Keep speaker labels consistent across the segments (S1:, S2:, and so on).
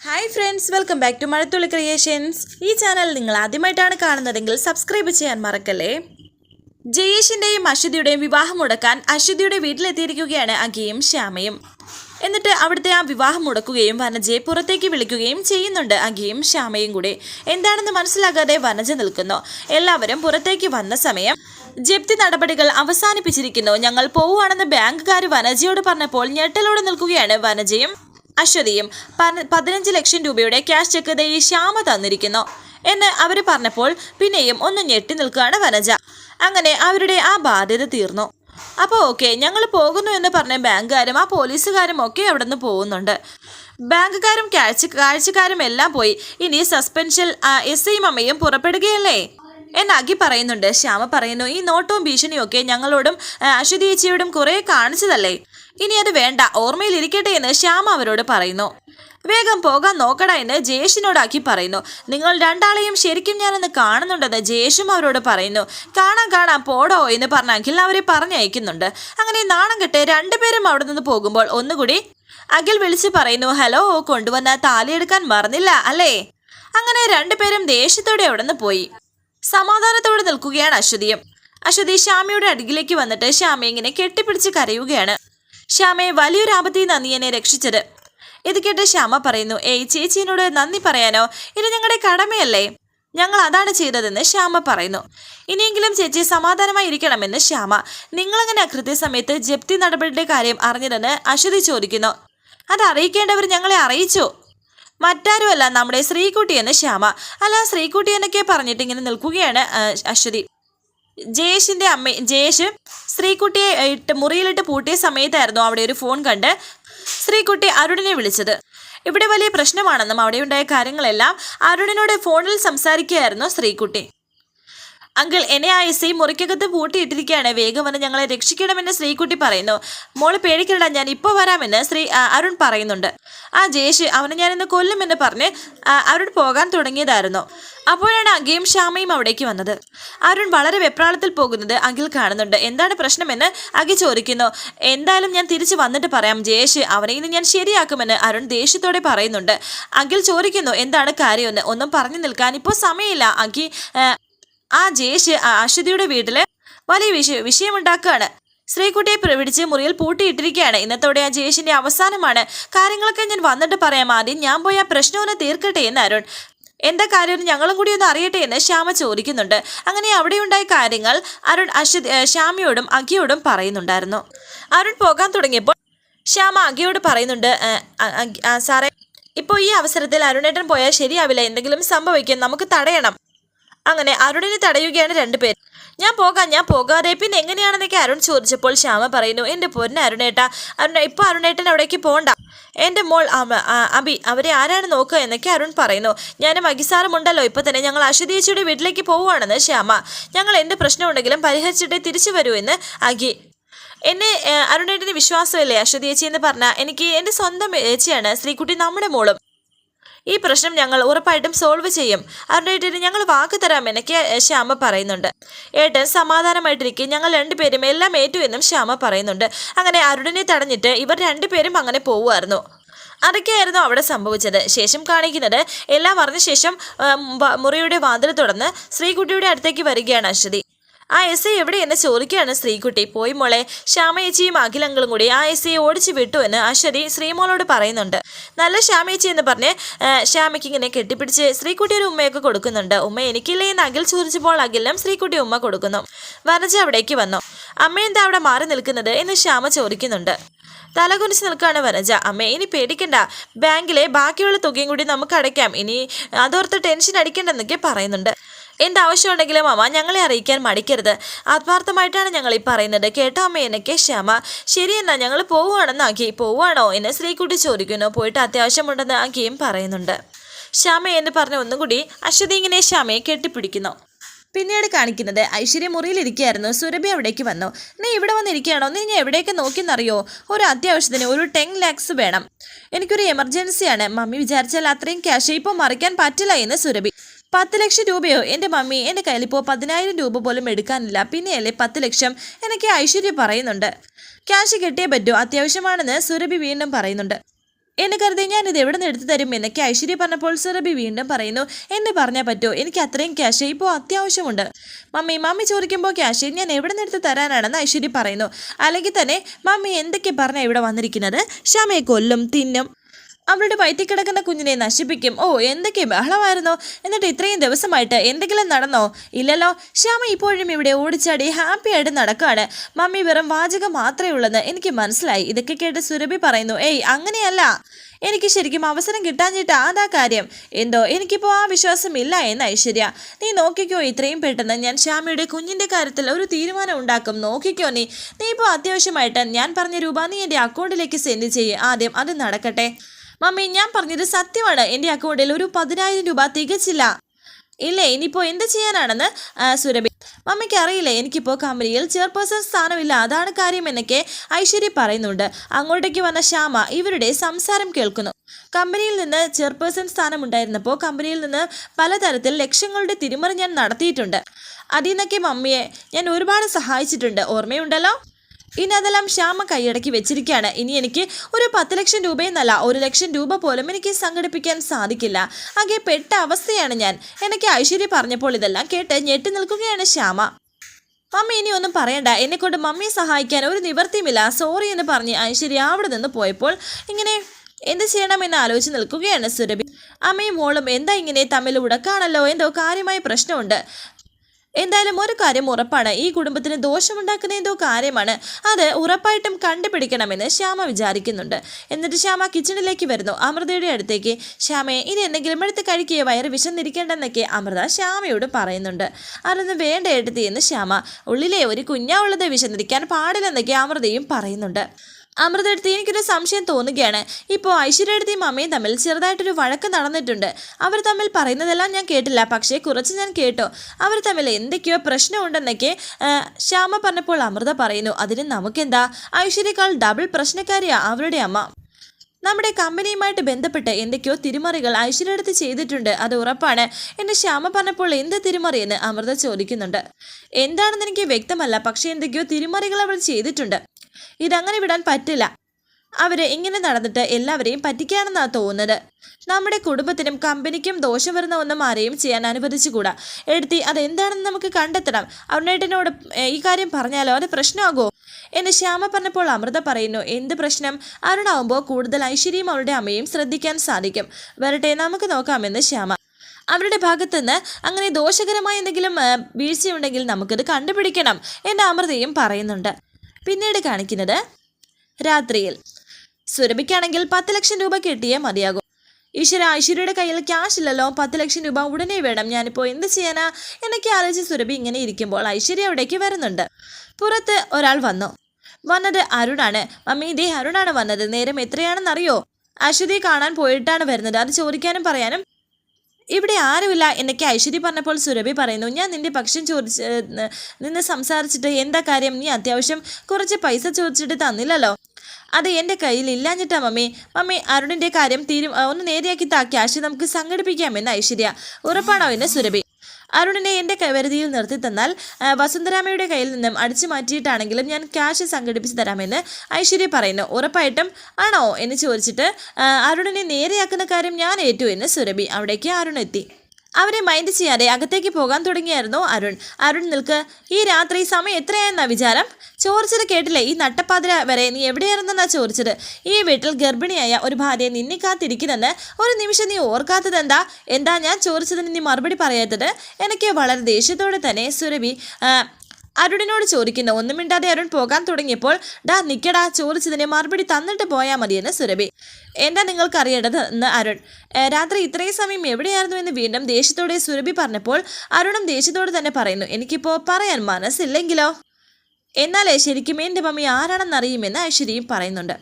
S1: Hi friends welcome back to Mazhathulli creations ഈ channel നിങ്ങൾ ആദ്യമായിട്ടാണ് കാണുന്നതെങ്കിൽ സബ്സ്ക്രൈബ് ചെയ്യാൻ മറക്കല്ലേ? ജയേഷിന്റെയും അശ്വതിയുടെയും വിവാഹം മുടക്കാൻ അശ്വതിയുടെ വീട്ടിലെത്തിയിരിക്കുകയാണ് അഖിയും ശ്യാമയും. എന്നിട്ട് അവിടുത്തെ ആ വിവാഹം മുടക്കുകയും വനജയെ പുറത്തേക്ക് വിളിക്കുകയും ചെയ്യുന്നുണ്ട് അഖിയും ശ്യാമയും കൂടി. എന്താണെന്ന് മനസ്സിലാകാതെ വനജ നിൽക്കുന്നു. എല്ലാവരും പുറത്തേക്ക് വന്ന സമയം ജപ്തി നടപടികൾ അവസാനിപ്പിച്ചിരിക്കുന്നു. ഞങ്ങൾ പോവുകയാണെന്ന് ബാങ്കുകാർ വനജയോട് പറഞ്ഞപ്പോൾ ഞെട്ടലോടെ നിൽക്കുകയാണ് വനജയും അശ്വതിയും പതിനഞ്ച് ലക്ഷം രൂപയുടെ ക്യാഷ് ചെക്ക് ദേ ശ്യാമ തന്നിരിക്കുന്നു. എന്ന് അവർ പറഞ്ഞപ്പോൾ പിന്നെയും ഒന്ന് ഞെട്ടി നിൽക്കുകയാണ് വനജ. അങ്ങനെ അവരുടെ ആ ബാധ്യത തീർന്നു. അപ്പോൾ ഓക്കെ ഞങ്ങൾ പോകുന്നു എന്ന് പറഞ്ഞ ബാങ്കുകാരും ആ പോലീസുകാരും ഒക്കെ അവിടെ നിന്ന് പോകുന്നുണ്ട്. ബാങ്കുകാരും കാഴ്ച കാഴ്ചക്കാരും എല്ലാം പോയി. ഇനി സസ്പെൻഷൻ എസ് ഐയും അമ്മയും പുറപ്പെടുകയല്ലേ? എന്ന് അഗി പറയുന്നുണ്ട്. ശ്യാമ പറയുന്നു ഈ നോട്ടവും ഭീഷണിയും ഒക്കെ ഞങ്ങളോടും അശ്വതി ചേച്ചിയോടും കുറെ കാണിച്ചതല്ലേ? ഇനി അത് വേണ്ട. ഓർമ്മയിൽ ഓർമ്മയിലിരിക്കട്ടെ എന്ന് ശ്യാമ അവരോട് പറയുന്നു. വേഗം പോകാൻ നോക്കട എന്ന് ജയേഷിനോടാക്കി പറയുന്നു. നിങ്ങൾ രണ്ടാളെയും ശരിക്കും ഞാനൊന്ന് കാണുന്നുണ്ടെന്ന് ജയേഷും അവരോട് പറയുന്നു. കാണാൻ കാണാൻ പോടോ എന്ന് പറഞ്ഞ അഖിൽ അവരെ പറഞ്ഞയക്കുന്നുണ്ട്. അങ്ങനെ നാണം കെട്ട് രണ്ടുപേരും അവിടെ നിന്ന് പോകുമ്പോൾ ഒന്നുകൂടി അഖിൽ വിളിച്ച് പറയുന്നു ഹലോ കൊണ്ടുവന്ന താലിയെടുക്കാൻ മറന്നില്ല അല്ലേ? അങ്ങനെ രണ്ടുപേരും ദേഷ്യത്തോടെ അവിടെ നിന്ന് പോയി. സമാധാനത്തോടെ നിൽക്കുകയാണ് അശ്വതിയും അശ്വതി ശ്യാമയുടെ അടികിലേക്ക് വന്നിട്ട് ശ്യാമ ഇങ്ങനെ കെട്ടിപ്പിടിച്ച് കരയുകയാണ്. ശ്യാമയെ വലിയൊരു ആപത്തിൽ നിന്ന് നീ എന്നെ രക്ഷിച്ചത്. ഇത് കേട്ട് ശ്യാമ പറയുന്നു ഏയ് ചേച്ചിയോട് നന്ദി പറയാനോ? ഇത് ഞങ്ങളുടെ കടമയല്ലേ? ഞങ്ങൾ അതാണ് ചെയ്തതെന്ന് ശ്യാമ പറയുന്നു. ഇനിയെങ്കിലും ചേച്ചി സമാധാനമായി ഇരിക്കണമെന്ന് ശ്യാമ. നിങ്ങളങ്ങനെ കൃത്യസമയത്ത് ജപ്തി നടപടിയുടെ കാര്യം അറിഞ്ഞതെന്ന് അശ്വതി ചോദിക്കുന്നു. അത് അറിയിക്കേണ്ടവർ ഞങ്ങളെ അറിയിച്ചു. മറ്റാരുമല്ല നമ്മുടെ ശ്രീകുട്ടി എന്ന് ശ്യാമ. അല്ല ശ്രീകുട്ടി എന്നൊക്കെ പറഞ്ഞിട്ട് ഇങ്ങനെ നിൽക്കുകയാണ് അശ്വതി. ജയേഷിന്റെ അമ്മ ജയേഷ് ശ്രീകുട്ടിയെ ഇട്ട് മുറിയിലിട്ട് പൂട്ടിയ സമയത്തായിരുന്നു അവിടെ ഒരു ഫോൺ കണ്ട് ശ്രീകുട്ടി അരുണിനെ വിളിച്ചത്. ഇവിടെ വലിയ പ്രശ്നമാണെന്നും അവിടെയുണ്ടായ കാര്യങ്ങളെല്ലാം അരുണിനോട് ഫോണിൽ സംസാരിക്കുകയായിരുന്നു ശ്രീകുട്ടി. അങ്കിൾ എന്നെ ആ എസ് ഐ മുറിക്കകത്ത് പൂട്ടിയിട്ടിരിക്കുകയാണ്. വേഗം വന്ന് ഞങ്ങളെ രക്ഷിക്കണമെന്ന് ശ്രീകുട്ടി പറയുന്നു. മോൾ പേടിക്കണ്ട ഞാൻ ഇപ്പോൾ വരാമെന്ന് ശ്രീ അരുൺ പറയുന്നുണ്ട്. ആ ജയേഷ് അവനെ ഞാനിന്ന് കൊല്ലുമെന്ന് പറഞ്ഞ് അരുൺ പോകാൻ തുടങ്ങിയതായിരുന്നു. അപ്പോഴാണ് അങ്കയും ശ്യാമയും അവിടേക്ക് വന്നത്. അരുൺ വളരെ വെപ്രാളത്തിൽ പോകുന്നത് അഖിൽ കാണുന്നുണ്ട്. എന്താണ് പ്രശ്നമെന്ന് അഖി ചോദിക്കുന്നു. എന്തായാലും ഞാൻ തിരിച്ചു വന്നിട്ട് പറയാം ജയേഷ് അവനെ ഇന്ന് ഞാൻ ശരിയാക്കുമെന്ന് അരുൺ ദേഷ്യത്തോടെ പറയുന്നുണ്ട്. അഖിൽ ചോദിക്കുന്നു എന്താണ് കാര്യമെന്ന് ഒന്നും പറഞ്ഞു നിൽക്കാൻ ഇപ്പോൾ സമയമില്ല. അഖി ആ, ജയേഷ് അശ്വതിയുടെ വീട്ടിൽ വലിയ വിഷയ വിഷയമുണ്ടാക്കുകയാണ് ശ്രീകുട്ടിയെ പ്രവിടിച്ച് മുറിയിൽ പൂട്ടിയിട്ടിരിക്കുകയാണ്. ഇന്നത്തോടെ ആ ജയേഷിന്റെ അവസാനമാണ്. കാര്യങ്ങളൊക്കെ ഞാൻ വന്നിട്ട് പറയാം ആദ്യം. ഞാൻ പോയി ആ പ്രശ്നമൊന്ന് തീർക്കട്ടെ എന്ന് അരുൺ. എന്താ കാര്യം ഞങ്ങളും കൂടി ഒന്ന് അറിയട്ടെ എന്ന് ശ്യാമ ചോദിക്കുന്നുണ്ട്. അങ്ങനെ അവിടെ അവിടെയുണ്ടായ കാര്യങ്ങൾ അരുൺ അശ്വതി ശ്യാമയോടും അഖിയോടും പറയുന്നുണ്ടായിരുന്നു. അരുൺ പോകാൻ തുടങ്ങിയപ്പോൾ ശ്യാമ അഖിയോട് പറയുന്നുണ്ട് "ഏ, അ- അ- ആ, സാറേ ഇപ്പോൾ ഈ അവസരത്തിൽ അരുണേട്ടൻ പോയാൽ ശരിയാവില്ല. എന്തെങ്കിലും സംഭവിക്കും. നമുക്ക് തടയണം. അങ്ങനെ അരുണിനെ തടയുകയാണ് രണ്ടുപേർ ഞാൻ പോകാം ഞാൻ പോകാതെ. പിന്നെ എങ്ങനെയാണെന്നൊക്കെ അരുൺ ചോദിച്ചപ്പോൾ ശ്യാമ പറയുന്നു എന്റെ പൊന്നെ അരുണേട്ട അരുണ ഇപ്പോൾ അരുണേട്ടൻ അവിടേക്ക് പോകണ്ട എന്റെ മോൾ അബി അവരെ ആരാണ് നോക്കുക എന്നൊക്കെ അരുൺ പറയുന്നു. ഞാനും അഗിസാറും ഇപ്പോൾ തന്നെ ഞങ്ങൾ അശ്വതീച്ചയുടെ വീട്ടിലേക്ക് പോവുകയാണെന്ന് ശ്യാമ. ഞങ്ങൾ എന്ത് പ്രശ്നമുണ്ടെങ്കിലും പരിഹരിച്ചിട്ടേ തിരിച്ചു വരൂ എന്ന് അഖി എന്നെ അരുണേട്ടന് വിശ്വാസമില്ലേ അശ്വതി ചേച്ചി എന്ന് പറഞ്ഞാൽ എനിക്ക് എന്റെ സ്വന്തം ചേച്ചിയാണ് ശ്രീകുട്ടി നമ്മുടെ മോളും. ഈ പ്രശ്നം ഞങ്ങൾ ഉറപ്പായിട്ടും സോൾവ് ചെയ്യും. അരുണേട്ടന് ഞങ്ങൾ വാക്ക് തരാമെന്നൊക്കെ ശ്യാമ പറയുന്നുണ്ട്. ഏട്ടൻ സമാധാനമായിട്ടിരിക്കും ഞങ്ങൾ രണ്ടുപേരും എല്ലാം ഏറ്റു എന്നും ശ്യാമ പറയുന്നുണ്ട്. അങ്ങനെ അരുണിനെ തടഞ്ഞിട്ട് ഇവർ രണ്ടുപേരും അങ്ങനെ പോവുമായിരുന്നു. അതൊക്കെയായിരുന്നു അവിടെ സംഭവിച്ചത്. ശേഷം കാണിക്കുന്നത് എല്ലാം അറിഞ്ഞ ശേഷം മുറിയുടെ വാതിൽ തുറന്ന് ശ്രീകുട്ടിയുടെ അടുത്തേക്ക് വരികയാണ് അശ്വതി. ആ എസ് ഐ എവിടെയെന്ന് ചോദിക്കുകയാണ് ശ്രീകുട്ടി. പോയി മോളെ ശ്യാമയച്ചിയും അഖിലങ്ങളും കൂടി ആ എസ് ഐ ഓടിച്ചു വിട്ടു എന്ന് അശ്വതി ശ്രീമോളോട് പറയുന്നുണ്ട്. നല്ല ശ്യാമേച്ചി എന്ന് പറഞ്ഞ് ശ്യാമയ്ക്ക് ഇങ്ങനെ കെട്ടിപ്പിടിച്ച് ശ്രീകുട്ടിയൊരു ഉമ്മയൊക്കെ കൊടുക്കുന്നുണ്ട്. ഉമ്മ എനിക്കില്ലേ എന്ന് അഖിൽ ചോദിച്ചപ്പോൾ അഖിലും ശ്രീകുട്ടി ഉമ്മ കൊടുക്കുന്നു. വരജ അവിടേക്ക് വന്നു. അമ്മ എന്താ അവിടെ മാറി നിൽക്കുന്നത് എന്ന് ശ്യാമ ചോദിക്കുന്നുണ്ട്. തലകുനിച്ച് നിൽക്കുകയാണ് വനജ അമ്മ ഇനി പേടിക്കണ്ട. ബാങ്കിലെ ബാക്കിയുള്ള തുകയും കൂടി നമുക്ക് അടയ്ക്കാം. ഇനി അതോർത്ത് ടെൻഷൻ അടിക്കണ്ടെന്നൊക്കെ പറയുന്നുണ്ട്. എന്താവശ്യമുണ്ടെങ്കിലും അമ്മ ഞങ്ങളെ അറിയിക്കാൻ മടിക്കരുത്. ആത്മാർത്ഥമായിട്ടാണ് ഞങ്ങൾ ഈ പറയുന്നത്. കേട്ടോ അമ്മ എന്നൊക്കെ ക്ഷമ. ശരി എന്നാ ഞങ്ങൾ പോവുകയാണെന്ന് ആക്കി. പോവുകയാണോ എന്ന് ശ്രീകുട്ടി ചോദിക്കുന്നു. പോയിട്ട് അത്യാവശ്യമുണ്ടെന്ന് ആക്കിയും പറയുന്നുണ്ട്. ശ്യാമ എന്ന് പറഞ്ഞ ഒന്നും കൂടി അശ്വതി ഇങ്ങനെ ശ്യാമയെ കെട്ടിപ്പിടിക്കുന്നു. പിന്നീട് കാണിക്കുന്നത് ഐശ്വര്യ മുറിയിലിരിക്കുകയായിരുന്നു സുരഭി അവിടേക്ക് വന്നു. നീ ഇവിടെ വന്നിരിക്കുകയാണോ? നീ ഞാൻ എവിടേക്ക് നോക്കിയെന്നറിയോ? ഒരു അത്യാവശ്യത്തിന് ഒരു ടെൻ ലാക്സ് വേണം. എനിക്കൊരു എമർജൻസിയാണ്. മമ്മി വിചാരിച്ചാൽ അത്രയും ക്യാഷ് ഇപ്പോൾ മറിക്കാൻ പറ്റില്ല എന്ന് സുരഭി. പത്ത് ലക്ഷം രൂപയോ? എന്റെ മമ്മി എന്റെ കയ്യിലിപ്പോൾ പതിനായിരം രൂപ പോലും എടുക്കാനില്ല. പിന്നെയല്ലേ പത്ത് ലക്ഷം? എനിക്ക് ഐശ്വര്യ പറയുന്നുണ്ട്. ക്യാഷ് കിട്ടിയേ പറ്റൂ. അത്യാവശ്യമാണെന്ന് സുരഭി വീണ്ടും പറയുന്നുണ്ട്. എന്നെ കരുതി ഞാൻ ഇത് എവിടെ നിന്ന് എടുത്തു തരും എന്നൊക്കെ ഐശ്വര്യ പറഞ്ഞപ്പോൾ സുരഭി വീണ്ടും പറയുന്നു എന്നെ പറഞ്ഞാൽ പറ്റുമോ എനിക്ക് അത്രയും ക്യാഷ് ഇപ്പോൾ അത്യാവശ്യമുണ്ട്. മമ്മി മമ്മി ചോദിക്കുമ്പോൾ ക്യാഷ് ഞാൻ എവിടെ നിന്ന് എടുത്ത് തരാനാണെന്ന് ഐശ്വര്യ പറയുന്നു. അല്ലെങ്കിൽ തന്നെ മമ്മി എന്തൊക്കെ പറഞ്ഞാൽ ഇവിടെ വന്നിരിക്കുന്നത്? ക്ഷമയെ കൊല്ലും തിന്നും. അവളുടെ വയറ്റിൽ കിടക്കുന്ന കുഞ്ഞിനെ നശിപ്പിക്കും. ഓ എന്തൊക്കെ ബഹളമായിരുന്നോ. എന്നിട്ട് ഇത്രയും ദിവസമായിട്ട് എന്തെങ്കിലും നടന്നോ? ഇല്ലല്ലോ. ശ്യാമ ഇപ്പോഴും ഇവിടെ ഓടിച്ചാടി ഹാപ്പി ആയിട്ട് നടക്കുകയാണ് മമ്മി വെറും വാചകം മാത്രമേ ഉള്ളെന്ന് എനിക്ക് മനസ്സിലായി. ഇതൊക്കെ കേട്ട് സുരഭി പറയുന്നു ഏയ് അങ്ങനെയല്ല. എനിക്ക് ശരിക്കും അവസരം കിട്ടാഞ്ഞിട്ട് അതാ കാര്യം. എന്തോ എനിക്കിപ്പോൾ ആ വിശ്വാസം ഇല്ല എന്ന് ഐശ്വര്യ. നീ നോക്കിക്കോ ഇത്രയും പെട്ടെന്ന് ഞാൻ ശ്യാമയുടെ കുഞ്ഞിന്റെ കാര്യത്തിൽ ഒരു തീരുമാനം ഉണ്ടാക്കും. നോക്കിക്കോ നീ. നീ ഇപ്പോൾ അത്യാവശ്യമായിട്ട് ഞാൻ പറഞ്ഞ രൂപ നീ എന്റെ അക്കൗണ്ടിലേക്ക് സെൻഡ് ചെയ്യ്. ആദ്യം അത് നടക്കട്ടെ. മമ്മി ഞാൻ പറഞ്ഞത് സത്യമാണ്. എന്റെ അക്കൗണ്ടിൽ ഒരു പതിനായിരം രൂപ തികച്ചില്ല. ഇല്ലേ? ഇനിയിപ്പോൾ എന്ത് ചെയ്യാനാണെന്ന് സുരഭി. മമ്മിക്ക് അറിയില്ല എനിക്കിപ്പോൾ കമ്പനിയിൽ ചെയർപേഴ്സൺ സ്ഥാനമില്ല. അതാണ് കാര്യം എന്നൊക്കെ ഐശ്വര്യ പറയുന്നുണ്ട്. അങ്ങോട്ടേക്ക് വന്ന ശ്യാമ ഇവരുടെ സംസാരം കേൾക്കുന്നു. കമ്പനിയിൽ നിന്ന് ചെയർപേഴ്സൺ സ്ഥാനമുണ്ടായിരുന്നപ്പോൾ കമ്പനിയിൽ നിന്ന് പലതരത്തിൽ ലക്ഷ്യങ്ങളുടെ തിരിമറി ഞാൻ നടത്തിയിട്ടുണ്ട്. അതിൽ നിന്നൊക്കെ മമ്മിയെ ഞാൻ ഒരുപാട് സഹായിച്ചിട്ടുണ്ട്. ഓർമ്മയുണ്ടല്ലോ? ഇനി അതെല്ലാം ശ്യാമ കൈയടക്കി വെച്ചിരിക്കുകയാണ്. ഇനി എനിക്ക് ഒരു പത്ത് ലക്ഷം രൂപയെന്നല്ല ഒരു ലക്ഷം രൂപ പോലും എനിക്ക് സംഘടിപ്പിക്കാൻ സാധിക്കില്ല. ആകെ പെട്ട അവസ്ഥയാണ് ഞാൻ. എനിക്ക് ഐശ്വര്യ പറഞ്ഞപ്പോൾ ഇതെല്ലാം കേട്ട് ഞെട്ടി നിൽക്കുകയാണ് ശ്യാമ. മമ്മി ഇനി ഒന്നും പറയണ്ട. എന്നെ കൊണ്ട് മമ്മിയെ സഹായിക്കാൻ ഒരു നിവർത്തിയുമില്ല സോറി എന്ന് പറഞ്ഞ് ഐശ്വര്യ അവിടെ നിന്ന് പോയപ്പോൾ ഇങ്ങനെ എന്ത് ചെയ്യണമെന്ന് ആലോചിച്ച് നിൽക്കുകയാണ് സുരഭി. അമ്മയും മോളും എന്താ ഇങ്ങനെ തമ്മിൽ ഉടക്കാണല്ലോ? എന്തോ കാര്യമായ പ്രശ്നമുണ്ട്. എന്തായാലും ഒരു കാര്യം ഉറപ്പാണ്. ഈ കുടുംബത്തിന് ദോഷമുണ്ടാക്കുന്ന എന്തോ കാര്യമാണ്. അത് ഉറപ്പായിട്ടും കണ്ടുപിടിക്കണമെന്ന് ശ്യാമ വിചാരിക്കുന്നുണ്ട്. എന്നിട്ട് ശ്യാമ കിച്ചണിലേക്ക് വരുന്നു. അമൃതയുടെ അടുത്തേക്ക് ശ്യാമയെ ഇനി എന്തെങ്കിലും എടുത്ത് കഴിക്കുകയോ വയറ് വിശന്നിരിക്കേണ്ടെന്നൊക്കെ അമൃത ശ്യാമയോട് പറയുന്നുണ്ട്. അതൊന്നും വേണ്ട എടുത്തി എന്ന് ശ്യാമ. ഉള്ളിലെ ഒരു കുഞ്ഞാവുള്ളത് വിശന്നിരിക്കാൻ പാടില്ലെന്നൊക്കെ അമൃതയും പറയുന്നുണ്ട്. അമൃത എടുത്ത് എനിക്കൊരു സംശയം തോന്നുകയാണ്. ഇപ്പോൾ ഐശ്വര്യ എടുത്തിയും അമ്മയും തമ്മിൽ ചെറുതായിട്ടൊരു വഴക്ക് നടന്നിട്ടുണ്ട്. അവർ തമ്മിൽ പറയുന്നതെല്ലാം ഞാൻ കേട്ടില്ല പക്ഷേ കുറച്ച് ഞാൻ കേട്ടു. അവർ തമ്മിൽ എന്തൊക്കെയോ പ്രശ്നമുണ്ടെന്നൊക്കെ ശ്യാമ പറഞ്ഞപ്പോൾ അമൃത പറയുന്നു അതിന് നമുക്കെന്താ? ഐശ്വര്യക്കാൾ ഡബിൾ പ്രശ്നക്കാരിയാ അവരുടെ അമ്മ. നമ്മുടെ കമ്പനിയുമായിട്ട് ബന്ധപ്പെട്ട് എന്തൊക്കെയോ തിരിമറികൾ ഐശ്വര്യടുത്ത് ചെയ്തിട്ടുണ്ട് അത് ഉറപ്പാണ് എന്നെ ശ്യാമ പറഞ്ഞപ്പോൾ എന്ത് തിരിമറിയെന്ന് അമൃത ചോദിക്കുന്നുണ്ട്. എന്താണെന്ന് എനിക്ക് വ്യക്തമല്ല പക്ഷേ എന്തൊക്കെയോ തിരിമറികൾ അവൾ ചെയ്തിട്ടുണ്ട്. ഇതങ്ങനെ വിടാൻ പറ്റില്ല. അവർ ഇങ്ങനെ നടന്നിട്ട് എല്ലാവരെയും പറ്റിക്കാണെന്നാണ് തോന്നുന്നത്. നമ്മുടെ കുടുംബത്തിനും കമ്പനിക്കും ദോഷം വരുന്ന ഒന്നും ആരെയും ചെയ്യാൻ അനുവദിച്ചുകൂടാ. എടുത്തി അതെന്താണെന്ന് നമുക്ക് കണ്ടെത്തണം. അരുണേട്ടനോട് ഈ കാര്യം പറഞ്ഞാലോ? അത് പ്രശ്നമാകുമോ എന്ന് ശ്യാമ പറഞ്ഞപ്പോൾ അമൃത പറയുന്നു എന്ത് പ്രശ്നം? അരുണാവുമ്പോൾ കൂടുതൽ ഐശ്വര്യയും അവളുടെ അമ്മയും ശ്രദ്ധിക്കാൻ സാധിക്കും. വരട്ടെ നമുക്ക് നോക്കാമെന്ന് ശ്യാമ. അവരുടെ ഭാഗത്തുനിന്ന് അങ്ങനെ ദോഷകരമായ എന്തെങ്കിലും വീഴ്ചയുണ്ടെങ്കിൽ നമുക്കത് കണ്ടുപിടിക്കണം എന്ന് അമൃതയും പറയുന്നുണ്ട്. പിന്നീട് കാണിക്കുന്നത് രാത്രിയിൽ. സുരഭിക്കാണെങ്കിൽ പത്ത് ലക്ഷം രൂപ കിട്ടിയേ മതിയാകും. ഈശ്വര ഐശ്വര്യയുടെ കയ്യിൽ ക്യാഷ് ഇല്ലല്ലോ. പത്ത് ലക്ഷം രൂപ ഉടനെ വേണം. ഞാനിപ്പോൾ എന്ത് ചെയ്യാനാ? എന്നൊക്കെ ആലോചിച്ച് സുരഭി ഇങ്ങനെ ഇരിക്കുമ്പോൾ ഐശ്വര്യ അവിടേക്ക് വരുന്നുണ്ട്. പുറത്ത് ഒരാൾ വന്നു. വന്നത് അരുണാണ്. മമ്മി ഇതേ അരുണാണ് വന്നത്. നേരം എത്രയാണെന്നറിയോ? അശ്വതിയെ കാണാൻ പോയിട്ടാണ് വരുന്നത്. അത് ചോദിക്കാനും പറയാനും ഇവിടെ ആരുമില്ല. എന്നൊക്കെ ഐശ്വര്യ പറഞ്ഞപ്പോൾ സുരഭി പറയുന്നു ഞാൻ നിന്റെ പക്ഷം ചോദിച്ച് നിന്ന് സംസാരിച്ചിട്ട് എന്താ കാര്യം? നീ അത്യാവശ്യം കുറച്ച് പൈസ ചോദിച്ചിട്ട് തന്നില്ലല്ലോ. അത് എന്റെ കയ്യിൽ ഇല്ലാഞ്ഞിട്ടാ മമ്മി. മമ്മി അരുണിന്റെ കാര്യം തീരും ഒന്ന് നേരെയാക്കി താ ക്യാഷ് നമുക്ക് സംഘടിപ്പിക്കാമെന്ന് ഐശ്വര്യ ഉറപ്പാണോ എന്ന് സുരഭി അരുണിനെ എന്റെ കൈവരുതിയിൽ നിർത്തി തന്നാൽ വസുന്ധരാമയുടെ കയ്യിൽ നിന്നും അടിച്ചു മാറ്റിയിട്ടാണെങ്കിലും ഞാൻ ക്യാഷ് സംഘടിപ്പിച്ച് തരാമെന്ന് ഐശ്വര്യ പറയുന്നു. ഉറപ്പായിട്ടും ആണോ? എന്ന് ചോദിച്ചിട്ട് അരുണിനെ നേരെയാക്കുന്ന കാര്യം ഞാൻ ഏറ്റു എന്ന് സുരഭി അവിടേക്ക് അരുൺ എത്തി അവരെ മൈൻഡ് ചെയ്യാതെ അകത്തേക്ക് പോകാൻ തുടങ്ങിയായിരുന്നു അരുൺ. അരുൺ നിൽക്ക് ഈ രാത്രി സമയം എത്രയായെന്നാ വിചാരം? ചോദിച്ചത് കേട്ടില്ലേ? ഈ നട്ടപ്പാതിര വരെ നീ എവിടെയായിരുന്നെന്നാ ചോദിച്ചത്? ഈ വീട്ടിൽ ഗർഭിണിയായ ഒരു ഭാര്യയെ നിന്നെ കാത്തിരിക്കുന്നെന്ന് ഒരു നിമിഷം നീ ഓർക്കാത്തത് എന്താ? എന്താ ഞാൻ ചോദിച്ചതിന് നീ മറുപടി പറയാത്തത്? എനിക്ക് വളരെ ദേഷ്യത്തോടെ തന്നെ സുരഭി അരുണിനോട് ചോദിക്കുന്നു ഒന്നും മിണ്ടാതെ അരുൺ പോകാൻ തുടങ്ങിയപ്പോൾ ഡാ നിക്കടാ ചോദിച്ചതിന് മറുപടി തന്നിട്ട് പോയാൽ മതിയെന്ന് സുരഭി. എന്താ നിങ്ങൾക്ക് അറിയേണ്ടത് എന്ന് അരുൺ. രാത്രി ഇത്രയും സമയം എവിടെയായിരുന്നു? എന്ന് വീണ്ടും ദേഷ്യത്തോടെ സുരഭി പറഞ്ഞപ്പോൾ അരുണും ദേഷ്യത്തോട് തന്നെ പറയുന്നു എനിക്കിപ്പോൾ പറയാൻ മനസ്സില്ലെങ്കിലോ? എന്നാലേ ശരിക്കും എന്റെ മമ്മി ആരാണെന്ന് അറിയുമെന്ന് ഐശ്വര്യയും പറയുന്നുണ്ട്.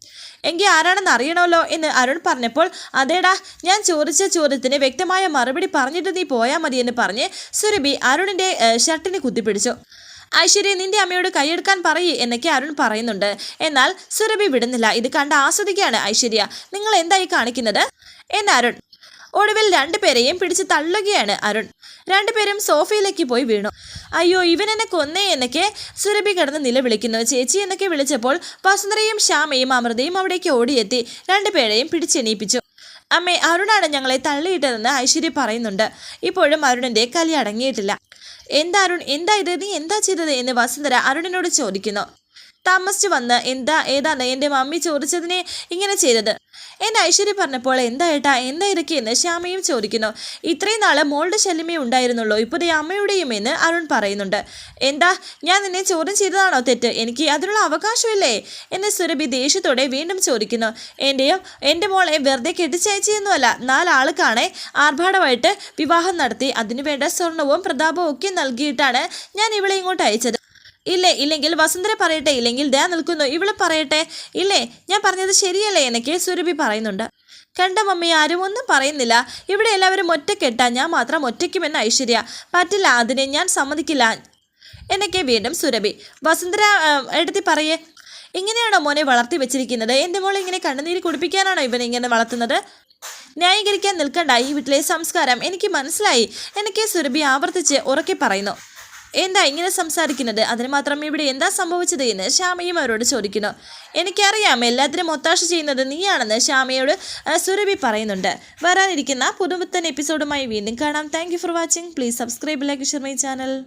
S1: എങ്കിൽ ആരാണെന്ന് അറിയണമല്ലോ? എന്ന് അരുൺ പറഞ്ഞപ്പോൾ അതേടാ ഞാൻ ചോദിച്ച ചോദ്യത്തിന് വ്യക്തമായ മറുപടി പറഞ്ഞിട്ട് നീ പോയാൽ മതി എന്ന് പറഞ്ഞ് സുരഭി അരുണിന്റെ ഷർട്ടിന് കുത്തിപ്പിടിച്ചു. ഐശ്വര്യ നിന്റെ അമ്മയോട് കൈയെടുക്കാൻ പറയേ എന്നൊക്കെ അരുൺ പറയുന്നുണ്ട്. എന്നാൽ സുരഭി വിടുന്നില്ല. ഇത് കണ്ട് ആസ്വദിക്കുകയാണ് ഐശ്വര്യ. നിങ്ങൾ എന്തായി കാണിക്കുന്നത്? എന്ന് അരുൺ. ഒടുവിൽ രണ്ടുപേരെയും പിടിച്ച് തള്ളുകയാണ് അരുൺ. രണ്ടുപേരും സോഫയിലേക്ക് പോയി വീണു. അയ്യോ ഇവൻ എന്നെ കൊന്നേ എന്നൊക്കെ സുരഭി കിടന്ന് നിലവിളിക്കുന്നു. ചേച്ചി എന്നൊക്കെ വിളിച്ചപ്പോൾ വസുന്ധരയും ശ്യാമയും അമൃതയും അവിടേക്ക് ഓടിയെത്തി രണ്ടുപേരെയും പിടിച്ചെണീപ്പിച്ചു. അമ്മേ അരുണാണ് ഞങ്ങളെ തള്ളിയിട്ടതെന്ന് ഐശ്വര്യ പറയുന്നുണ്ട്. ഇപ്പോഴും അരുണിന്റെ കലി അടങ്ങിയിട്ടില്ല. എന്താ അരുൺ? എന്താ ഇത്? നീ എന്താ ചെയ്തത്? എന്ന് വസുന്ധര അരുണിനോട് ചോദിക്കുന്നു. താമസിച്ചു വന്ന് എന്താ ഏതാണ് എന്റെ മമ്മി ചോദിച്ചതിനെ ഇങ്ങനെ ചെയ്തത്. എന്റെ ഐശ്വര്യ പറഞ്ഞപ്പോൾ എന്താ ഏട്ടാ എന്താ ഇതൊക്കെ? ശ്യാമയും ചോദിക്കുന്നു. ഇത്രയും നാൾ മോളുടെ ശല്യമേ ഉണ്ടായിരുന്നുള്ളൂ ഇപ്പോൾ ദേ അമ്മയുടെയും എന്ന് അരുൺ പറയുന്നുണ്ട്. എന്താ ഞാൻ നിന്നെ ചോദ്യം ചെയ്തതാണോ തെറ്റ്? എനിക്ക് അതിനുള്ള അവകാശമില്ലേ? എന്ന് സുരഭി ദേഷ്യത്തോടെ വീണ്ടും ചോദിക്കുന്നു. എന്റെയും എന്റെ മോളെ വെറുതെ കെട്ടിച്ചയച്ചൊന്നുമല്ല നാലാൾക്കാണെ ആർഭാടമായിട്ട് വിവാഹം നടത്തി അതിനുവേണ്ട സ്വർണവും പ്രതാപവും ഒക്കെ നൽകിയിട്ടാണ് ഞാൻ ഇവളെ ഇങ്ങോട്ട് അയച്ചത്. ഇല്ലേ ഇല്ലെങ്കിൽ വസുന്ധര പറയട്ടെ ഇല്ലെങ്കിൽ ദാ നിൽക്കുന്നു ഇവൾ പറയട്ടെ. ഇല്ലേ ഞാൻ പറഞ്ഞത് ശരിയല്ലേ എന്നൊക്കെ സുരഭി പറയുന്നുണ്ട്. കണ്ട മമ്മി ആരും ഒന്നും പറയുന്നില്ല. ഇവിടെ എല്ലാവരും ഒറ്റക്കെട്ടാ ഞാൻ മാത്രം ഒറ്റയ്ക്കുമെന്ന് ഐശ്വര്യ. പറ്റില്ല അതിനെ ഞാൻ സമ്മതിക്കില്ല. എന്നൊക്കെ വീണ്ടും സുരഭി. വസുന്ധര എടുത്തി പറയേ. ഇങ്ങനെയാണോ മോനെ വളർത്തി വെച്ചിരിക്കുന്നത്? എന്റെ മോളെ ഇങ്ങനെ കണ്ണുനീര് കുടിപ്പിക്കാനാണോ ഇവനെ ഇങ്ങനെ വളർത്തുന്നത്? ന്യായീകരിക്കാൻ നിൽക്കണ്ട ഈ വീട്ടിലെ സംസ്കാരം. എനിക്ക് മനസ്സിലായി. എനിക്ക് സുരഭി ആവർത്തിച്ച് ഉറക്കെ പറയുന്നു. എന്താ ഇങ്ങനെ സംസാരിക്കുന്നത്? അതിന് മാത്രം ഇവിടെ എന്താ സംഭവിച്ചത് എന്ന് ശ്യാമയും അവരോട് ചോദിക്കുന്നു. എനിക്കറിയാം എല്ലാത്തിനും ഒത്താശ ചെയ്യുന്നത് നീയാണെന്ന് ശ്യാമയോട് സുരഭി പറയുന്നുണ്ട്. വരാനിരിക്കുന്ന പുതുപുത്തൻ എപ്പിസോഡുമായി വീണ്ടും കാണാം. Thank for watching please subscribe like share my channel